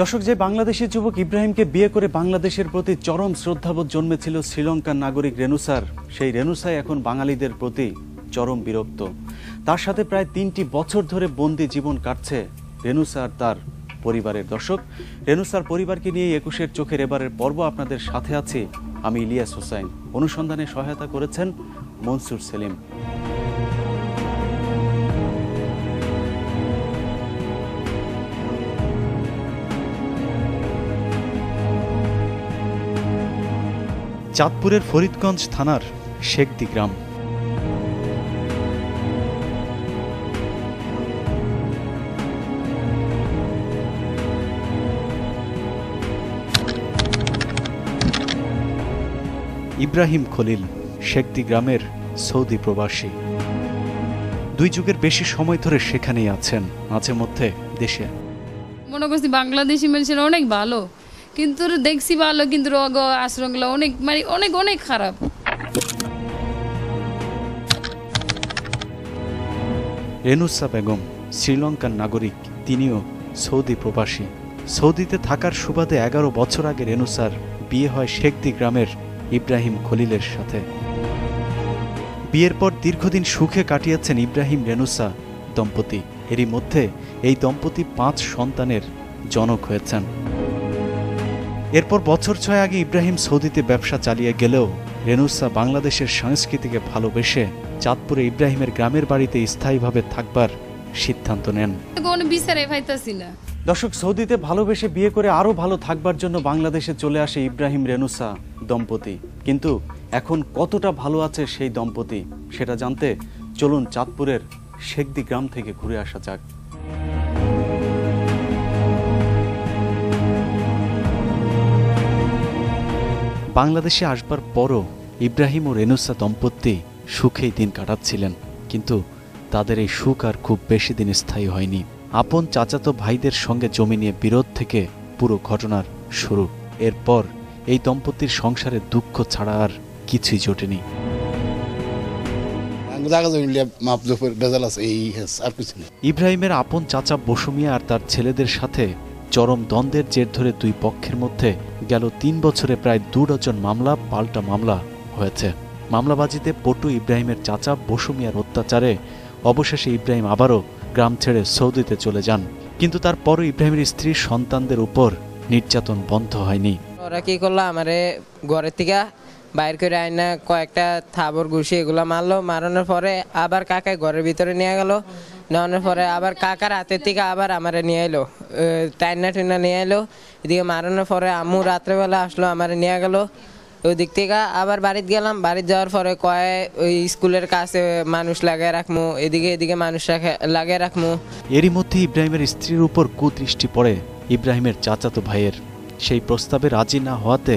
দর্শক, যে বাংলাদেশের যুবক ইব্রাহিমকে বিয়ে করে বাংলাদেশের প্রতি চরম শ্রদ্ধাবোধ জন্মেছিল শ্রীলঙ্কার নাগরিক রেনুসার সেই রেনুসাই এখন বাঙালিদের প্রতি চরম বিরক্ত। তার সাথে প্রায় তিনটি বছর ধরে বন্দি জীবন কাটছে রেনুসার তার পরিবারের। দর্শক রেনুসার পরিবারকে নিয়ে একুশের চোখের এবারের পর্ব আপনাদের সাথে আছি আমি ইলিয়াস হোসাইন। অনুসন্ধানে সহায়তা করেছেন মনসুর সেলিম। চাঁদপুরের ফরিদগঞ্জ থানার শেখদি গ্রাম। ইব্রাহিম খলিল, শেখদি গ্রামের সৌদি প্রবাসী। দুই যুগের বেশি সময় ধরে সেখানেই আছেন, মাঝে মধ্যে দেশে। মনে করছি বাংলাদেশি মানুষেরা অনেক ভালো। কিন্তু দেখছি ভালো, কিন্তু রোগ আশ্রমগুলো অনেক মানে অনেক অনেক খারাপ। রেনুসা বেগম, শ্রীলঙ্কার নাগরিক, তিনিও সৌদি প্রবাসী। সৌদিতে থাকার সুবাদে এগারো বছর আগে রেনুসার বিয়ে হয় শেখদি গ্রামের ইব্রাহিম খলিলের সাথে। বিয়ের পর দীর্ঘদিন সুখে কাটিয়েছেন ইব্রাহিম রেনুসা, দম্পতি। এরই মধ্যে এই দম্পতি পাঁচ সন্তানের জনক হয়েছেন। এরপর বছর ছয় আগে ইব্রাহিম সৌদিতে ব্যবসা চালিয়ে গেলেও রেনুসা বাংলাদেশের সংস্কৃতিকে ভালোবেসে চাঁদপুরে ইব্রাহিমের গ্রামের বাড়িতে স্থায়ীভাবে থাকবার সিদ্ধান্ত নেন। দর্শক সৌদিতে ভালোবেসে বিয়ে করে আরও ভালো থাকবার জন্য বাংলাদেশে চলে আসে ইব্রাহিম রেনুসা দম্পতি। কিন্তু এখন কতটা ভালো আছে সেই দম্পতি সেটা জানতে চলুন চাঁদপুরের শেখদি গ্রাম থেকে ঘুরে আসা যাক। বাংলাদেশে আসবার পরও ইব্রাহিম ও রেনুসা দম্পতি সুখেই দিন কাটাচ্ছিলেন কিন্তু তাদের এই সুখ আর খুব বেশি দিন স্থায়ী হয়নি। আপন চাচাতো ভাইদের সঙ্গে জমি নিয়ে বিরোধ থেকে পুরো ঘটনার শুরু। এরপর এই দম্পতির সংসারে দুঃখ ছাড়া আর কিছুই জোটেনি। নেই। ইব্রাহিমের আপন চাচা বসুমিয়া আর তার ছেলেদের সাথে চরম দ্বন্দ্বের জের ধরে দুই পক্ষের মধ্যে গেল তিন বছরে প্রায় দু ডজন মামলা, পাল্টা মামলা হয়েছে। মামলাবাজিতে পটু ইব্রাহিমের চাচা বসুমিয়ার অত্যাচারে অবশেষে ইব্রাহিম আবারও গ্রাম ছেড়ে সৌদিতে চলে যান। কিন্তু তারপরও ইব্রাহিমের স্ত্রীর সন্তানদের উপর নির্যাতন বন্ধ হয়নি। ওরা কি করল? আমারে ঘরের থেকে বাইর করে আইনা কয়েকটা থাবর, ঘুষি এগুলো মারলো। মারানোর পরে আবার কাকায় ঘরের ভিতরে নিয়ে গেল। নেওয়ানোর পরে আবার কাকার হাতের থেকে আবার আমারে নিয়ে এলো। টাইনা টুইনা নিয়ে এলো। এদিকে মারানোর পরে আম্মু রাত্রেবেলা আসলো, আমার নিয়ে গেলো। ওই দিক থেকে আবার বাড়িতে গেলাম। বাড়িতে যাওয়ার পরে কয়ে ওই স্কুলের কাছে মানুষ লাগিয়ে রাখমু। এদিকে এদিকে মানুষ লাগিয়ে রাখমু। এরই মধ্যে ইব্রাহিমের স্ত্রীর উপর কুদৃষ্টি পড়ে ইব্রাহিমের চাচাতো ভাইয়ের। সেই প্রস্তাবে রাজি না হওয়াতে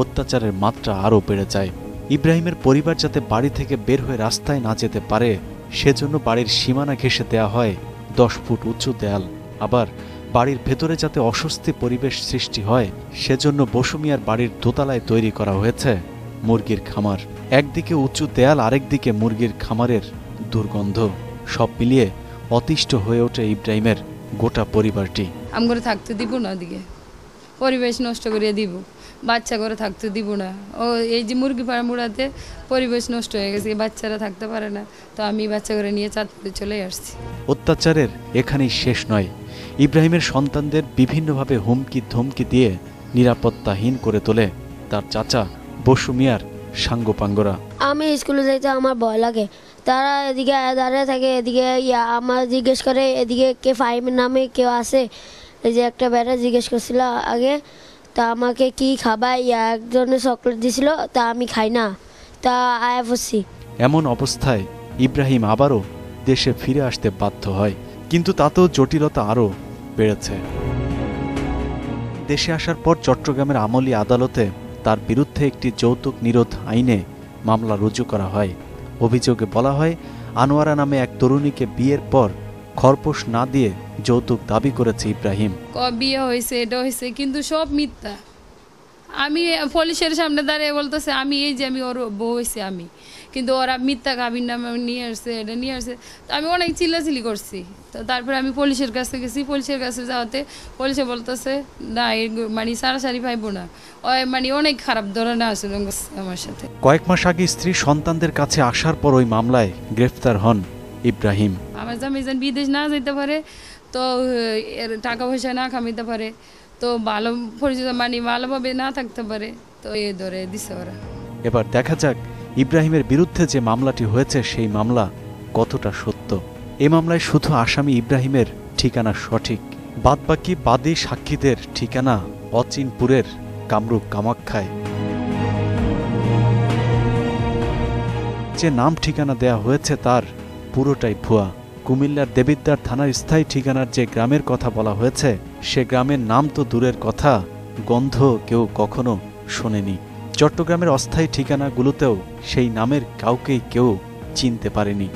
অত্যাচারের মাত্রা আরও বেড়ে যায়। ইব্রাহিমের পরিবার যাতে বাড়ি থেকে বের হয়ে রাস্তায় না যেতে পারে সেজন্য বাড়ির সীমানা ঘেঁষে দেয়া হয় দশ ফুট উঁচু দেয়াল। আবার বাড়ির ভেতরে যাতে অস্বস্তি পরিবেশ সৃষ্টি হয়, সেজন্য বসুমিয়ার বাড়ির দোতলায় তৈরি করা হয়েছে মুরগির খামার। একদিকে উঁচু দেয়াল, আরেকদিকে মুরগির খামারের দুর্গন্ধ। সব মিলিয়ে অতিষ্ঠ হয়ে ওঠে ইব্রাহিমের গোটা পরিবারটি। আম করে থাকতে দিব না ওদিকে। পরিবেশ নষ্ট করে দিব। বাচ্চা করে থাকতে দিব না। ও এই যে মুরগি ফার্ম উড়াতে পরিবেশ নষ্ট হয়ে গেছে বাচ্চারা থাকতে পারে না। তো আমি বাচ্চা করে নিয়ে চাঁদপুরে চলে আসছি। অত্যাচারের এখানেই শেষ নয়। ইব্রাহিমের সন্তানদের বিভিন্নভাবে হুমকি ধমকি দিয়ে নিরাপত্তাহীন করে তোলে তার চাচা বসু মিয়ার সাঙ্গপাঙ্গরা। আমি স্কুলে যাইতে আমার ভয় লাগে। তারা এদিকে দাঁড়িয়ে থাকে এদিকে ইয়া আমার জিজ্ঞেস করে এদিকে কে ফাইমের নামে কেউ আছে? এই যে একটা বেটা জিজ্ঞেস করছিল আগে, তা আমাকে কি খাবাই? ইয়া একজনে চকলেট দিছিল, তা আমি খাই না। তা আয়া পড়ছি এমন অবস্থায় ইব্রাহিম আবারও দেশে ফিরে আসতে বাধ্য হয়, কিন্তু তাতেও জটিলতা আরও বেড়েছে। দেশে আসার পর চট্টগ্রামের আমলি আদালতে তার বিরুদ্ধে একটি যৌতুক নিরোধ আইনে মামলা রুজু করা হয়। অভিযোগে বলা হয়, আনোয়ারা নামে এক তরুণীকে বিয়ের পর খরপোশ না দিয়ে যৌতুক দাবি করেছে ইব্রাহিম। বিয়ে হয়েছে এটা হয়েছে কিন্তু সব মিথ্যা। আমি পুলিশের সামনে দাঁড়িয়ে বলতেছে আমি এই যে আমি ওর বউ হয়েছে আমি। কিন্তু ওরা মিথ্যা কাবির নামে নিয়ে আসছে এটা নিয়ে আসছে। তো আমি অনেক চিল্লাচিল্লি করছি। তো তারপরে আমি পুলিশের কাছে গেছি পুলিশের কাছে যাওয়াতে পুলিশে বলতেছে না মানে সারাসারি পাইবো না। ওই মানে অনেক খারাপ ধরনের করছে আমার সাথে। কয়েক মাস আগে স্ত্রী সন্তানদের কাছে আসার পর ওই মামলায় গ্রেফতার হন। ইব্রাহিম। আমার যেন বিদেশ না যেতে পারে তো টাকা পয়সা না কামাইতে পারে তো ভালো পরিচিত মানে ভালোভাবে না থাকতে পারে তো এ ধরে দিছে ওরা। এবার দেখা যাক ইব্রাহিমের বিরুদ্ধে যে মামলাটি হয়েছে সেই মামলা কতটা সত্য। এ মামলায় শুধু আসামি ইব্রাহিমের ঠিকানা সঠিক। বাদবাকি বাদী সাক্ষীদের ঠিকানা অচিনপুরের কামরূপ কামাখ্যায় যে নাম ঠিকানা দেয়া হয়েছে তার পুরোটাই ভুয়া। কুমিল্লার দেবিদ্দার থানার স্থায়ী ঠিকানার যে গ্রামের কথা বলা হয়েছে, সে গ্রামের নাম তো দূরের কথা, গন্ধ কেউ কখনো শোনেনি। চট্টগ্রামের অস্থায়ী ঠিকানাগুলোতেও সেই নামের কাউকেই কেউ চিনতে পারেনি।